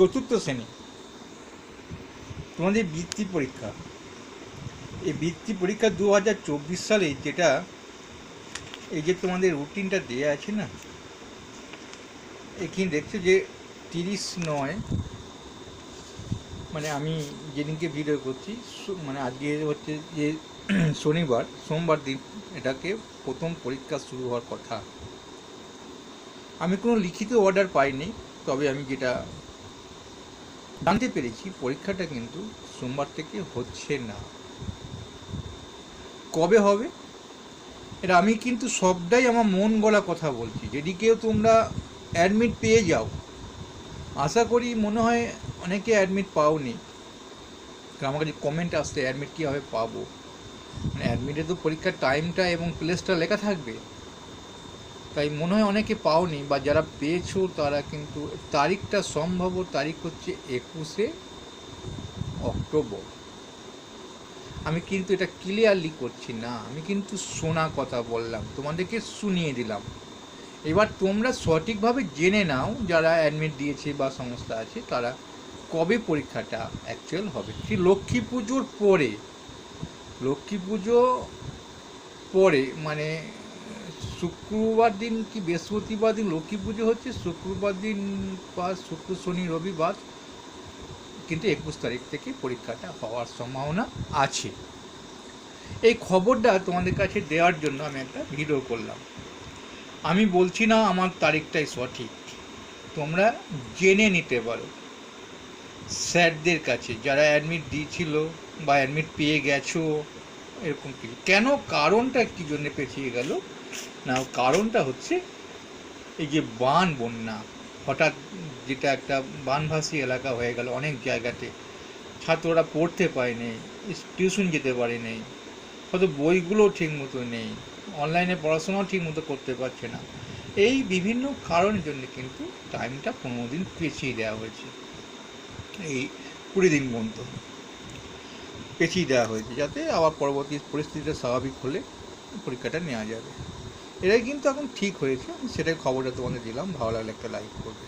চতুর্থ শ্রেণি। তোমাদের বৃত্তি পরীক্ষা। এই বৃত্তি পরীক্ষা দু হাজার চব্বিশ সালে যেটা, এই যে তোমাদের রুটিনটা দেওয়া আছে না, এখানে দেখছ যে তিরিশ নয় মানে আমি যেদিনকে ভিডিও করছি মানে আজকে হচ্ছে যে শনিবার, সোমবার দিন এটাকে প্রথম পরীক্ষা শুরু হওয়ার কথা। আমি কোনো লিখিত অর্ডার পাইনি, তবে আমি যেটা জানতে পেরেছি পরীক্ষাটা কিন্তু সোমবার থেকে হচ্ছে না। কবে হবে? এটা আমি কিন্তু সবটাই আমার মন গলা কথা বলছি। যদি কেউ তোমরা অ্যাডমিট পেয়ে যাও, আশা করি মনে হয় অনেকে অ্যাডমিট পাওনি। কারণ আমার কাছে কমেন্ট আসছে অ্যাডমিট কীভাবে পাবো? মানে অ্যাডমিটে তো পরীক্ষার টাইমটা এবং প্লেসটা লেখা থাকবে। তাই মনে হয় অনেকে পাওনি, বা যারা পেয়েছ তারা কিন্তু তারিখটা সম্ভব তারিখ হচ্ছে একুশে অক্টোবর। আমি কিন্তু এটা ক্লিয়ারলি করছি না, আমি কিন্তু শোনা কথা বললাম, তোমাদেরকে শুনিয়ে দিলাম। এবার তোমরা সঠিকভাবে জেনে নাও, যারা অ্যাডমিট দিয়েছে বা সংস্থা আছে, তারা কবে পরীক্ষাটা অ্যাকচুয়াল হবে। কি লক্ষ্মী পুজোর পরে, লক্ষ্মী পুজো পরে মানে শুক্রবার দিন কি বৃহস্পতিবার দিন লক্ষ্মী পুজো হচ্ছে? শুক্রবার দিন বা শুক্র, শনি, রবিবার কিন্তু একুশ তারিখ থেকে পরীক্ষাটা হওয়ার সম্ভাবনা আছে। এই খবরটা তোমাদের কাছে দেওয়ার জন্য আমি একটা ভিডিও করলাম। আমি বলছি না আমার তারিখটাই সঠিক। তোমরা জেনে নিতে পারো। স্যারদের কাছে যারা অ্যাডমিট দিয়েছিল বা অ্যাডমিট পেয়ে গেছো এরকম কিছু। কেন কারণটা কী জন্য পেছিয়ে গেল? না, কারণটা হচ্ছে এই যে বান বন্যা, হঠাৎ যেটা একটা বানভাসী এলাকা হয়ে গেল অনেক জায়গাতে। ছাত্ররা পড়তে পারেনি টিউশন যেতে পারেনি হয়তো বইগুলো ঠিক মতো নেই, অনলাইনে পড়াশোনাও ঠিক মতো করতে পারছে না। এই বিভিন্ন কারণের জন্য কিন্তু টাইমটা পনেরো দিন পেছিয়ে দেওয়া হয়েছে। এই কুড়ি দিন পর্যন্ত পেছিয়ে দেওয়া হয়েছে যাতে আবার পরবর্তী পরিস্থিতিটা স্বাভাবিক হলে পরীক্ষাটা নেওয়া যাবে। এটাই কিন্তু এখন ঠিক হয়েছে। সেটাই খবরটা তোমাদের দিলাম। ভালো লাগলে একটা লাইক করবে।